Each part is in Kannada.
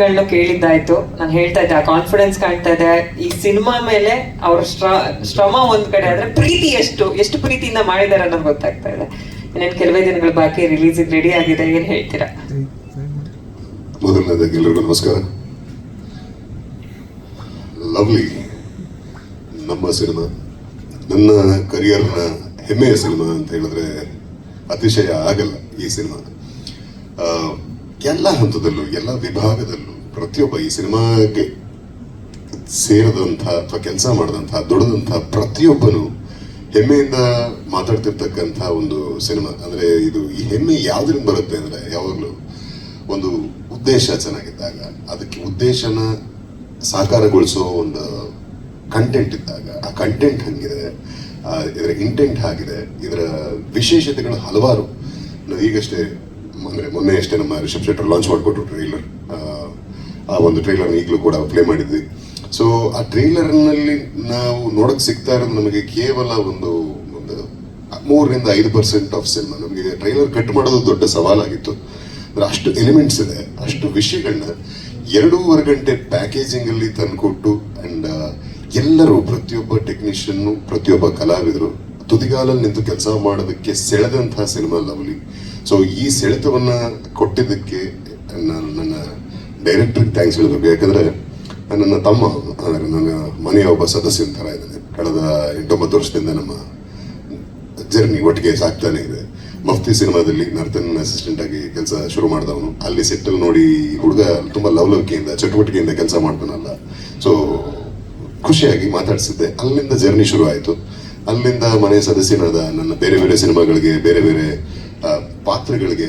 ಗಳನ್ನ ಕೇಳಿದ್ದಾಯ್ತು. ನಾನು ಹೇಳ್ತಾ ಇದ್ದೆ, ಆ ಕಾನ್ಫಿಡೆನ್ಸ್ ಕಾಣ್ತಾ ಇದೆ. ಈ ಸಿನಿಮಾ ಮೇಲೆ ಅವ್ರ ಶ್ರಮ ಒಂದ್ ಕಡೆ ಆದ್ರೆ ಪ್ರೀತಿ ಎಷ್ಟು ಎಷ್ಟು ಪ್ರೀತಿಯಿಂದ ಮಾಡಿದಾರೆ ಅನ್ನೋದು ಗೊತ್ತಾಗ್ತಾ ಇದೆ. ಇನ್ನೇನು ಕೆಲವೇ ದಿನಗಳು ಬಾಕಿ ರಿಲೀಸ್ ರೆಡಿ ಆಗಿದೆ, ಏನ್ ಹೇಳ್ತೀರಾ? ಮೊದಲನೇದಾಗಿ ಎಲ್ಲರಿಗೂ ನಮಸ್ಕಾರ. ಲವ್ಲಿ ನಮ್ಮ ಸಿನಿಮಾ, ನನ್ನ ಕರಿಯರ್ನ ಹೆಮ್ಮೆಯ ಸಿನಿಮಾ ಅಂತ ಹೇಳಿದ್ರೆ ಅತಿಶಯ ಆಗಲ್ಲ ಈ ಸಿನಿಮಾ. ಎಲ್ಲ ಹಂತದಲ್ಲೂ, ಎಲ್ಲ ವಿಭಾಗದಲ್ಲೂ, ಪ್ರತಿಯೊಬ್ಬ ಈ ಸಿನಿಮಾಗೆ ಸೇರಿದಂಥ ಅಥವಾ ಕೆಲಸ ಮಾಡಿದಂಥ ದುಡಿದಂಥ ಪ್ರತಿಯೊಬ್ಬನು ಹೆಮ್ಮೆಯಿಂದ ಮಾತಾಡ್ತಿರ್ತಕ್ಕಂಥ ಒಂದು ಸಿನಿಮಾ. ಅಂದ್ರೆ ಇದು ಈ ಹೆಮ್ಮೆ ಯಾವ್ದ್ರಿಂದ ಬರುತ್ತೆ ಅಂದ್ರೆ, ಯಾವಾಗಲೂ ಒಂದು ಉದ್ದೇಶ ಚೆನ್ನಾಗಿದ್ದಾಗ, ಅದಕ್ಕೆ ಉದ್ದೇಶನ ಸಾಕಾರಗೊಳಿಸೋ ಒಂದು ಕಂಟೆಂಟ್ ಇದ್ದಾಗ, ಆ ಕಂಟೆಂಟ್ ಹಂಗಿದೆ ಇದರ ಇಂಟೆಂಟ್ ಆಗಿದೆ, ಇದರ ವಿಶೇಷತೆಗಳು ಹಲವಾರು. ಈಗಷ್ಟೇ ಅಂದ್ರೆ ಮೊನ್ನೆ ಅಷ್ಟೇ ನಮ್ಮ ರಿಷಬ್ ಶೆಟ್ಟರ್ ಲಾಂಚ್ ಮಾಡಿಕೊಟ್ರು ಟ್ರೈಲರ್ ಆ ಒಂದು ಟ್ರೈಲರ್ ಈಗಲೂ ಕೂಡ ಪ್ಲೇ ಮಾಡಿದ್ವಿ. ಸೊ ಆ ಟ್ರೈಲರ್ನಲ್ಲಿ ನಾವು ನೋಡಕ್ ಸಿಗ್ತಾ ಇರೋದು ನಮಗೆ ಕೇವಲ ಒಂದು ಒಂದು ಮೂರರಿಂದ ಐದು ಪರ್ಸೆಂಟ್ ಆಫ್ ಸಿನಿಮಾ ನಮಗೆ ಟ್ರೈಲರ್ ಕಟ್ ಮಾಡೋದು ದೊಡ್ಡ ಸವಾಲಾಗಿತ್ತು. ಅಂದ್ರೆ ಅಷ್ಟು ಎಲಿಮೆಂಟ್ಸ್ ಇದೆ, ಅಷ್ಟು ವಿಷಯಗಳನ್ನ ಎರಡೂವರೆ ಗಂಟೆ ಪ್ಯಾಕೇಜಿಂಗ್ ಅಲ್ಲಿ ಆ್ಯಂಡ್ ಎಲ್ಲರೂ ಪ್ರತಿಯೊಬ್ಬ ಟೆಕ್ನಿಷಿಯನ್ನು ಪ್ರತಿಯೊಬ್ಬ ಕಲಾವಿದರು ತುದಿಗಾಲಲ್ಲಿ ನಿಂತು ಕೆಲಸ ಮಾಡೋದಕ್ಕೆ ಸೆಳೆದಂತಹ ಸಿನಿಮಾ ಲವ್ಲಿ ಸೊ ಈ ಸೆಳೆತವನ್ನು ಕೊಟ್ಟಿದ್ದಕ್ಕೆ ನಾನು ನನ್ನ ಡೈರೆಕ್ಟ್ರಿಗೆ ಥ್ಯಾಂಕ್ಸ್ ಹೇಳಬೇಕು. ಯಾಕಂದರೆ ನನ್ನ ತಮ್ಮ, ಅಂದರೆ ನನ್ನ ಮನೆಯ ಒಬ್ಬ ಸದಸ್ಯನ ಥರ ಇದ್ದಾನೆ. ಕಳೆದ ಎಂಟೊಂಬತ್ತು ವರ್ಷದಿಂದ ನಮ್ಮ ಜರ್ನಿ ಒಟ್ಟಿಗೆ ಸಾಕ್ತಾನೆ ಇದೆ. ಮಫ್ತಿ ಸಿನಿಮಾದಲ್ಲಿ ನರ್ತನ್ ಅಸಿಸ್ಟೆಂಟ್ ಆಗಿ ಕೆಲಸ ಶುರು ಮಾಡಿದವನು. ಅಲ್ಲಿ ಸೆಟ್ಟಲ್ಲಿ ನೋಡಿ ಹುಡುಗ ತುಂಬಾ ಲವಲವಿಕೆಯಿಂದ, ಚಟುವಟಿಕೆಯಿಂದ ಕೆಲಸ ಮಾಡ್ತಾನಲ್ಲ. ಸೊ ಖುಷಿಯಾಗಿ ಮಾತಾಡಿಸಿದ್ದೆ. ಅಲ್ಲಿಂದ ಜರ್ನಿ ಶುರು ಆಯಿತು ಅಲ್ಲಿಂದ ಮನೆಯ ಸದಸ್ಯನಾದ ನನ್ನ ಬೇರೆ ಬೇರೆ ಸಿನಿಮಾಗಳಿಗೆ ಬೇರೆ ಬೇರೆ ಪಾತ್ರಗಳಿಗೆ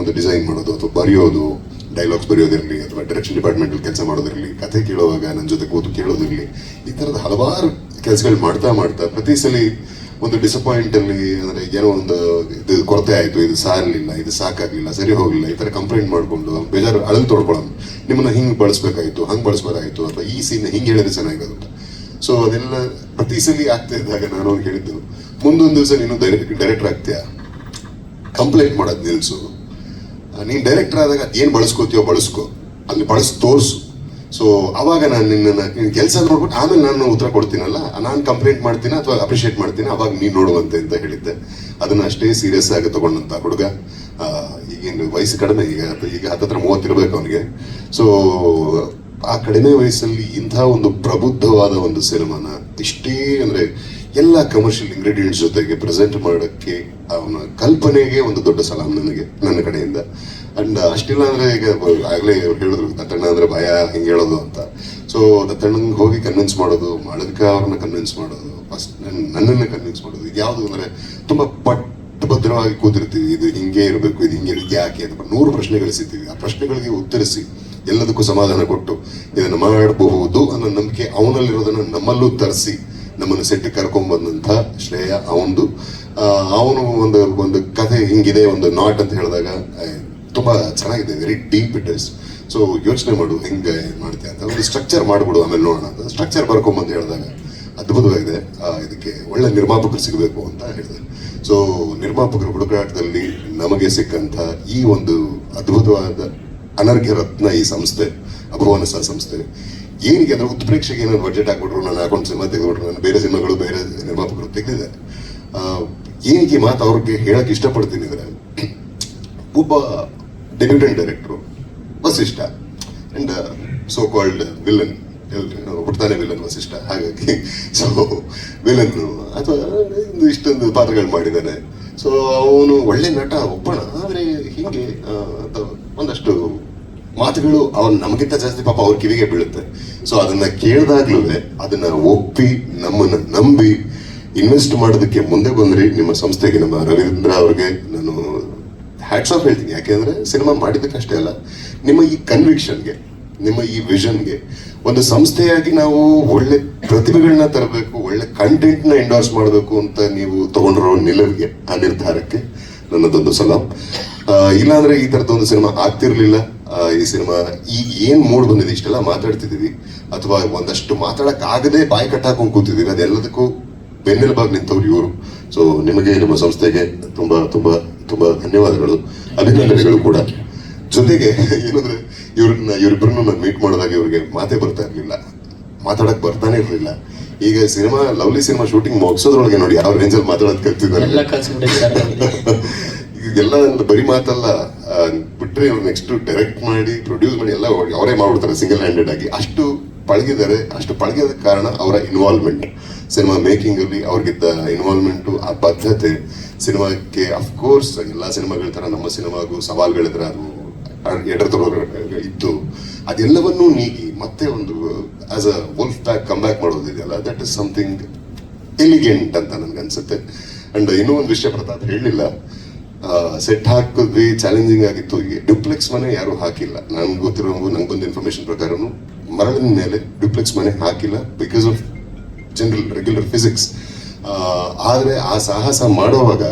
ಒಂದು ಡಿಸೈನ್ ಮಾಡೋದು ಅಥವಾ ಬರೆಯೋದು ಡೈಲಾಗ್ಸ್ ಬರೆಯೋದಿರಲಿ ಅಥವಾ ಡೈರೆಕ್ಷನ್ ಡಿಪಾರ್ಟ್ಮೆಂಟ್ ಕೆಲಸ ಮಾಡೋದಿರಲಿ, ಕಥೆ ಕೇಳುವಾಗ ನನ್ನ ಜೊತೆ ಕೂತು ಕೇಳೋದಿರಲಿ, ಈ ಥರದ ಹಲವಾರು ಕೆಲಸಗಳು ಮಾಡ್ತಾ ಮಾಡ್ತಾ ಪ್ರತಿ ಸಲ ಒಂದು ಡಿಸಪಾಯಿಂಟಲ್ಲಿ ಅಂದ್ರೆ ಏನೋ ಒಂದು ಇದು ಕೊರತೆ ಆಯ್ತು, ಇದು ಸಾರಲಿಲ್ಲ ಇದು ಸಾಕಾಗ್ಲಿಲ್ಲ, ಸರಿ ಹೋಗಲಿಲ್ಲ, ಈ ಥರ ಕಂಪ್ಲೇಂಟ್ ಮಾಡಿಕೊಂಡು ಬೇಜಾರು ಅಳಲು ತೊಡ್ಕೊಳ್ಳೋದು ನಿಮ್ಮನ್ನ ಹಿಂಗೆ ಬಳಸ್ಬೇಕಾಯ್ತು, ಹಂಗೆ ಬಳಸ್ಬೇಕಾಯ್ತು ಅಥವಾ ಈ ಸೀನ್ ಹಿಂಗೆ ಹೇಳಿದ್ರೆ ಚೆನ್ನಾಗಿರುತ್ತೆ ಸೊ ಅದೆಲ್ಲ ಪ್ರತಿ ಸಲ ಆಗ್ತಾ ಇದ್ದಾಗ ನಾನು ಹೇಳಿದ್ದು, ಮುಂದೊಂದು ದಿವಸ ನೀನು ಡೈರೆಕ್ಟ್ ಡೈರೆಕ್ಟರ್ ಆಗ್ತೀಯಾ? ಕಂಪ್ಲೇಂಟ್ ಮಾಡೋದು ನಿಲ್ಸು. ನೀನು ಡೈರೆಕ್ಟರ್ ಆದಾಗ ಏನು ಬಳಸ್ಕೋತೀಯೋ ಬಳಸ್ಕೋ. ಅಲ್ಲಿ ಬಳಸಿ, ತೋರಿಸು. ಸೊ ಅವಾಗ ನಾನು ನಿನ್ನನ್ನು ನಿನ್ನ ಕೆಲಸ ನೋಡ್ಬಿಟ್ಟು ಆಮೇಲೆ ನಾನು ಉತ್ತರ ಕೊಡ್ತೀನಲ್ಲ, ನಾನು ಕಂಪ್ಲೇಂಟ್ ಮಾಡ್ತೀನಿ ಅಥವಾ ಅಪ್ರಿಷಿಯೇಟ್ ಮಾಡ್ತೀನಿ, ಅವಾಗ ನೀನು ನೋಡುವಂತೆ ಅಂತ ಹೇಳಿದ್ದೆ. ಅದನ್ನ ಅಷ್ಟೇ ಸೀರಿಯಸ್ ಆಗಿ ತಗೊಂಡಂತ ಹುಡುಗ. ಈಗೇನು ವಯಸ್ಸು ಕಡಿಮೆ, ಈಗ ಈಗ ಹತ್ತತ್ರ ಮೂವತ್ತಿರ್ಬೇಕು ಅವನಿಗೆ. ಸೊ ಆ ಕಡಿಮೆ ವಯಸ್ಸಲ್ಲಿ ಇಂಥ ಒಂದು ಪ್ರಬುದ್ಧವಾದ ಒಂದು ಸಿನಿಮಾನ ಇಷ್ಟೇ ಅಂದ್ರೆ ಎಲ್ಲ ಕಮರ್ಷಿಯಲ್ ಇಂಗ್ರೀಡಿಯೆಂಟ್ಸ್ ಜೊತೆಗೆ ಪ್ರೆಸೆಂಟ್ ಮಾಡೋಕ್ಕೆ ಅವನ ಕಲ್ಪನೆಗೆ ಒಂದು ದೊಡ್ಡ ಸಲಾಮ್ ನನಗೆ, ನನ್ನ ಕಡೆಯಿಂದ. ಅಂಡ್ ಅಷ್ಟಿಲ್ಲ ಅಂದ್ರೆ ಈಗ ಆಗ್ಲೇ ಹೇಳಿದ್ರು ದತ್ತಣ್ಣ ಅಂದರೆ ಭಯ, ಹಿಂಗೆ ಹೇಳೋದು ಅಂತ. ಸೊ ದತ್ತಣ್ಣಂಗೆ ಹೋಗಿ ಕನ್ವಿನ್ಸ್ ಮಾಡೋದು, ಮಾಳವಿಕ ಅವ್ರನ್ನ ಕನ್ವಿನ್ಸ್ ಮಾಡೋದು ಫಸ್ಟ್ ನನ್ನನ್ನು ಕನ್ವಿನ್ಸ್ ಮಾಡೋದು, ಇದು ಯಾವುದು ಅಂದ್ರೆ ತುಂಬಾ ಪಟ್ಟಭದ್ರವಾಗಿ ಕೂತಿರ್ತೀವಿ, ಇದು ಹಿಂಗೆ ಇರಬೇಕು, ಇದು ಹಿಂಗೆ ಯಾಕೆ ಅಂತ. ನೂರು ಪ್ರಶ್ನೆಗಳು ಸಿಗ್ತೀವಿ ಆ ಪ್ರಶ್ನೆಗಳಿಗೆ ಉತ್ತರಿಸಿ ಎಲ್ಲದಕ್ಕೂ ಸಮಾಧಾನ ಕೊಟ್ಟು ಇದನ್ನು ಮಾಡಬಹುದು ಅನ್ನೋ ನಂಬಿಕೆ ಅವನಲ್ಲಿರೋದನ್ನು ನಮ್ಮಲ್ಲೂ ತರಿಸಿ, ನಮ್ಮನ್ನು ಸೆಟ್ಟಿಗೆ ಕರ್ಕೊಂಡ್ಬಂದಂಥ ಶ್ರೇಯ ಅವನದು ಅವನು ಒಂದು ಒಂದು ಕಥೆ ಹಿಂಗಿದೆ, ಒಂದು ನಾಟ್ ಅಂತ ಹೇಳಿದಾಗ ತುಂಬ ಚೆನ್ನಾಗಿದೆ very deep it is so ಯೋಚನೆ ಮಾಡು, ಹೆಂಗೆ ಮಾಡ್ತೀಯ ಅಂತ. ಒಂದು ಸ್ಟ್ರಕ್ಚರ್ ಮಾಡ್ಬಿಡು, ಆಮೇಲೆ ನೋಡೋಣ ಅಂತ. ಸ್ಟ್ರಕ್ಚರ್ ಬರ್ಕೊಂಬಂದು ಹೇಳಿದಾಗ, ಅದ್ಭುತವಾಗಿದೆ. ಇದಕ್ಕೆ ಒಳ್ಳೆ ನಿರ್ಮಾಪಕರು ಸಿಗಬೇಕು ಅಂತ ಹೇಳಿದೆ. ಸೊ ನಿರ್ಮಾಪಕರ ಹುಡುಕಾಟದಲ್ಲಿ ನಮಗೆ ಸಿಕ್ಕಂತ ಈ ಒಂದು ಅದ್ಭುತವಾದ ಅನರ್ಘ್ಯ ರತ್ನ ಈ ಸಂಸ್ಥೆ, ಅಭುವನ ಸಹ ಸಂಸ್ಥೆ. ಏನಿಗೆ ಅಂದ್ರೆ ಉತ್ಪ್ರೇಕ್ಷೆಗೆ ಏನಾದ್ರು ಬಜೆಟ್ ಹಾಕ್ಬಿಟ್ರು, ನಾನು ಹಾಕೊಂಡು ಸಿನಿಮಾ ತೆಗೆದ್ಬಿಟ್ರು, ನಾನು ಬೇರೆ ಸಿನಿಮಾಗಳು ಬೇರೆ ನಿರ್ಮಾಪಕರು ತೆಗೆದಿದ್ದಾರೆ. ಏನಿಗೆ ಮಾತು ಅವ್ರಿಗೆ ಹೇಳಕ್ ಇಷ್ಟಪಡ್ತೀನಿ ಅಂದ್ರೆ, ಒಬ್ಬ debutant director Vasishta and so called villain ಹುಡ್ತಾನೆ villain Vasishtha, ಹಾಗಾಗಿ ಸೊ ವಿಲನ್ ಅಥವಾ ಇಷ್ಟೊಂದು ಪಾತ್ರಗಳು ಮಾಡಿದ್ದಾನೆ. ಸೊ ಅವನು ಒಳ್ಳೆ ನಟ ಒಬ್ಬಣ ಆದರೆ ಹಿಂಗೆ ಒಂದಷ್ಟು ಮಾತುಗಳು ಅವ್ರು ನಮಗಿಂತ ಜಾಸ್ತಿ ಪಾಪ ಅವ್ರ ಕಿವಿಗೆ ಬೀಳುತ್ತೆ. ಸೊ ಅದನ್ನ ಕೇಳಿದಾಗ್ಲೂ ಅದನ್ನ ಒಪ್ಪಿ ನಮ್ಮನ್ನ ನಂಬಿ ಇನ್ವೆಸ್ಟ್ ಮಾಡೋದಕ್ಕೆ ಮುಂದೆ ಬಂದ್ರಿ. ನಿಮ್ಮ ಸಂಸ್ಥೆಗೆ ನಮ್ಮ ರವೀಂದ್ರ ಅವ್ರಿಗೆ ನಾನು ಹ್ಯಾಟ್ಸ್ ಆಫ್ ಹೇಳ್ತೀನಿ. ಯಾಕೆಂದ್ರೆ ಸಿನಿಮಾ ಮಾಡಿದ್ದಕ್ಕಷ್ಟೇ ಅಲ್ಲ. ನಿಮ್ಮ ಈ ಕನ್ವಿಕ್ಷನ್ಗೆ ನಿಮ್ಮ ಈ ವಿಷನ್ಗೆ ಒಂದು ಸಂಸ್ಥೆಯಾಗಿ ನಾವು ಒಳ್ಳೆ ಪ್ರತಿಭೆಗಳನ್ನ ತರಬೇಕು, ಒಳ್ಳೆ ಕಂಟೆಂಟ್ನ ಎಂಡೋರ್ಸ್ ಮಾಡಬೇಕು ಅಂತ ನೀವು ತಗೊಂಡಿರೋ ನಿಲುವಿಗೆ, ಆ ನಿರ್ಧಾರಕ್ಕೆ ನನ್ನದೊಂದು ಸಲಾಂ ಇಲ್ಲಾಂದ್ರೆ ಈ ತರದೊಂದು ಸಿನಿಮಾ ಆಗ್ತಿರ್ಲಿಲ್ಲ. ಈ ಸಿನಿಮಾ ಈಗ ಏನ್ ಮೂಡ್ ಬಂದಿದೆ ಇಷ್ಟೆಲ್ಲ ಮಾತಾಡ್ತಿದ್ದೀವಿ. ಅಥವಾ ಒಂದಷ್ಟು ಮಾತಾಡಕ್ ಆಗದೆ ಬಾಯಿ ಕಟ್ಟಾಕೊಂಡು ಕೂತಿದೀವಿ ಅದೆಲ್ಲದಕ್ಕೂ ಬೆನ್ನೆಲುಬಾಗಿ ನಿಂತವ್ರು ಇವರು. ಸೊ ನಿಮಗೆ ನಿಮ್ಮ ಸಂಸ್ಥೆಗೆ ತುಂಬಾ ತುಂಬಾ ತುಂಬಾ ಧನ್ಯವಾದಗಳು. ಅಭಿನಂದನೆಗಳು ಕೂಡ. ಜೊತೆಗೆ ಏನಂದ್ರೆ ಇವ್ರನ್ನ ಇವರಿಬ್ಬರನ್ನು ನಾನು ಮೀಟ್ ಮಾಡಿದಾಗ ಇವ್ರಿಗೆ ಮಾತೇ ಬರ್ತಾ ಇರಲಿಲ್ಲ. ಮಾತಾಡಕ್ ಬರ್ತಾನೆ ಇರಲಿಲ್ಲ. ಈಗ ಸಿನಿಮಾ ಲವ್ಲಿ ಸಿನಿಮಾ ಶೂಟಿಂಗ್ ಮುಗಿಸೋದ್ರೊಳಗೆ ನೋಡಿ ಯಾವ ರೇಂಜಲ್ಲಿ ಮಾತಾಡೋದು ಕಲ್ತಿದ್ದಾರೆ. ಎಲ್ಲ ಬರೀ ಮಾತಲ್ಲ. ಆ, ಬಿಟ್ರೆ ಇವ್ರು ನೆಕ್ಸ್ಟ್ ಡೈರೆಕ್ಟ್ ಮಾಡಿ ಪ್ರೊಡ್ಯೂಸ್ ಮಾಡಿ ಎಲ್ಲ ಅವರೇ ಮಾಡ್ಬಿಡ್ತಾರೆ ಸಿಂಗಲ್ ಹ್ಯಾಂಡೆಡ್ ಆಗಿ. ಅಷ್ಟು ಪಳಗಿದ್ದಾರೆ ಅಷ್ಟು ಪಳಗಿದ ಕಾರಣ ಅವರ ಇನ್ವಾಲ್ವ್ಮೆಂಟ್ ಸಿನಿಮಾ ಮೇಕಿಂಗ್ ಅಲ್ಲಿ ಅವ್ರಿಗಿದ್ದ ಇನ್ವಾಲ್ವ್ಮೆಂಟು ಆ ಬದ್ಧತೆ. ಸಿನಿಮಾಕ್ಕೆ ಅಫ್ಕೋರ್ಸ್ ಎಲ್ಲ ಸಿನಿಮಾಗಳ ತರ ನಮ್ಮ ಸಿನಿಮಾಗೂ ಸವಾಲ್ಗಳಿದ್ರೆ ಅದು ಎಡರ್ತರೋ ಇತ್ತು ಅದೆಲ್ಲವನ್ನೂ ನೀಗಿ ಮತ್ತೆ ಒಂದು as a wolf pack come back ಮಾಡೋದಿದೆಯಲ್ಲ that is something elegant ಅಂತ ನನ್ಗೆ ಅನ್ಸುತ್ತೆ ಅಂಡ್ ಇನ್ನೂ ಒಂದು ವಿಷಯ ಪ್ರತಾಪ್ ಹೇಳಲಿಲ್ಲ ಸೆಟ್ ಹಾಕಿದ್ವಿ ಚಾಲೆಂಜಿಂಗ್ ಆಗಿತ್ತು. ಡ್ಯೂಪ್ಲೆಕ್ಸ್ ಮನೆ ಯಾರು ಹಾಕಿಲ್ಲ. ನನ್ಗೆ ಗೊತ್ತಿರೋ ನಂಗೆ ಬಂದ ಇನ್ಫಾರ್ಮೇಶನ್ ಪ್ರಕಾರನು ಮರಳಿನ ಮೇಲೆ ಡ್ಯೂಪ್ಲೆಕ್ಸ್ ಮನೆ ಹಾಕಿಲ್ಲ because of general regular physics ಆದರೆ ಆ ಸಾಹಸ ಮಾಡುವಾಗ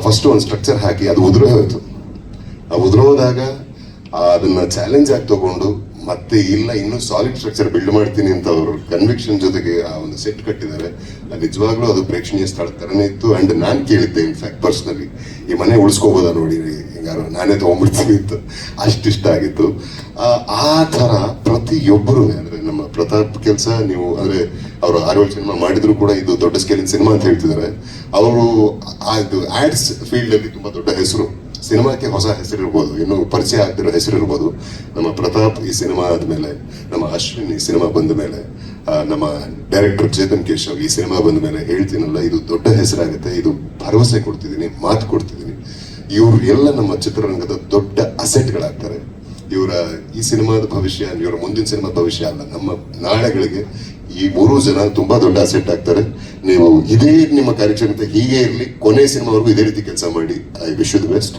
ಫಸ್ಟ್ ಒಂದು ಸ್ಟ್ರಕ್ಚರ್ ಹಾಕಿ ಅದು ಉದುರೋ ಹೋಯಿತು ಆ, ಉದುರೋದಾಗ ಅದನ್ನ ಚಾಲೆಂಜ್ ಆಗಿ ತಗೊಂಡು ಮತ್ತೆ ಇಲ್ಲ ಇನ್ನೂ ಸಾಲಿಡ್ ಸ್ಟ್ರಕ್ಚರ್ ಬಿಲ್ಡ್ ಮಾಡ್ತೀನಿ ಅಂತ ಅವರು ಕನ್ವಿಕ್ಷನ್ ಜೊತೆಗೆ ಆ ಒಂದು ಸೆಟ್ ಕಟ್ಟಿದ್ದಾರೆ. ನಿಜವಾಗ್ಲೂ ಅದು ಪ್ರೇಕ್ಷಣೀಯ ಸ್ಥಳ ತರನೇ ಇತ್ತು. ಅಂಡ್ ನಾನು ಕೇಳಿದ್ದೆ ಇನ್ಫ್ಯಾಕ್ಟ್ ಪರ್ಸ್ನಲಿ ಈ ಮನೆ ಉಳಿಸ್ಕೋಬೋದಾ ನೋಡಿ ಹಿಂಗಾರು ನಾನೇ ತಗೊಂಡ್ಬಿಡ್ತೀನಿ ಅಂತ. ಅಷ್ಟಿಷ್ಟ ಆಗಿತ್ತು. ಆ, ಥರ ಪ್ರತಿಯೊಬ್ಬರು ಅಂದರೆ ನಮ್ಮ ಪ್ರತಾಪ್ ಕೆಲಸ ನೀವು ಅಂದರೆ ಅವರು ಆರ್ಯೋಳ್ ಸಿನಿಮಾ ಮಾಡಿದ್ರು ಕೂಡ ಇದು ದೊಡ್ಡ ಸ್ಕೇಲಿನ ಸಿನಿಮಾ ಅಂತ ಹೇಳ್ತಿದ್ದಾರೆ. ಅವರು ಇದು ಆ್ಯಡ್ಸ್ ಫೀಲ್ಡಲ್ಲಿ ತುಂಬಾ ದೊಡ್ಡ ಹೆಸರು. ಸಿನಿಮಾಕ್ಕೆ ಹೊಸ ಹೆಸರಿರ್ಬೋದು ಇನ್ನೂ ಪರಿಚಯ ಆಗ್ತಿರೋ ಹೆಸರಿರ್ಬೋದು ನಮ್ಮ ಪ್ರತಾಪ್ ಈ ಸಿನಿಮಾ ಆದಮೇಲೆ, ನಮ್ಮ ಅಶ್ವಿನ್ ಈ ಸಿನಿಮಾ ಬಂದ ಮೇಲೆ ನಮ್ಮ ಡೈರೆಕ್ಟರ್ ಚೇತನ್ ಕೇಶವ್ ಈ ಸಿನಿಮಾ ಬಂದ ಮೇಲೆ ಹೇಳ್ತೀನಲ್ಲ, ಇದು ದೊಡ್ಡ ಹೆಸರಾಗುತ್ತೆ. ಇದು ಭರವಸೆ ಕೊಡ್ತಿದ್ದೀನಿ, ಮಾತು ಕೊಡ್ತಿದ್ದೀನಿ. ಇವರು ಎಲ್ಲ ನಮ್ಮ ಚಿತ್ರರಂಗದ ದೊಡ್ಡ ಅಸೆಟ್ಗಳಾಗ್ತಾರೆ ಇವರ ಈ ಸಿನಿಮಾದ ಭವಿಷ್ಯ, ಇವರ ಮುಂದಿನ ಸಿನಿಮಾ ಭವಿಷ್ಯ ಅಲ್ಲ. ನಮ್ಮ ನಾಳೆಗಳಿಗೆ ಈ ಮೂರು ಜನ ತುಂಬಾ ದೊಡ್ಡ ಅಸೆಟ್ ಆಗ್ತಾರೆ. ನೀವು ಇದೇ ನಿಮ್ಮ ಕಾರ್ಯಕ್ಷಮತೆ ಹೀಗೆ ಇರಲಿ, ಕೊನೆ ಸಿನಿಮಾವರೆಗೂ ಇದೇ ರೀತಿ ಕೆಲಸ ಮಾಡಿ. I wish you the best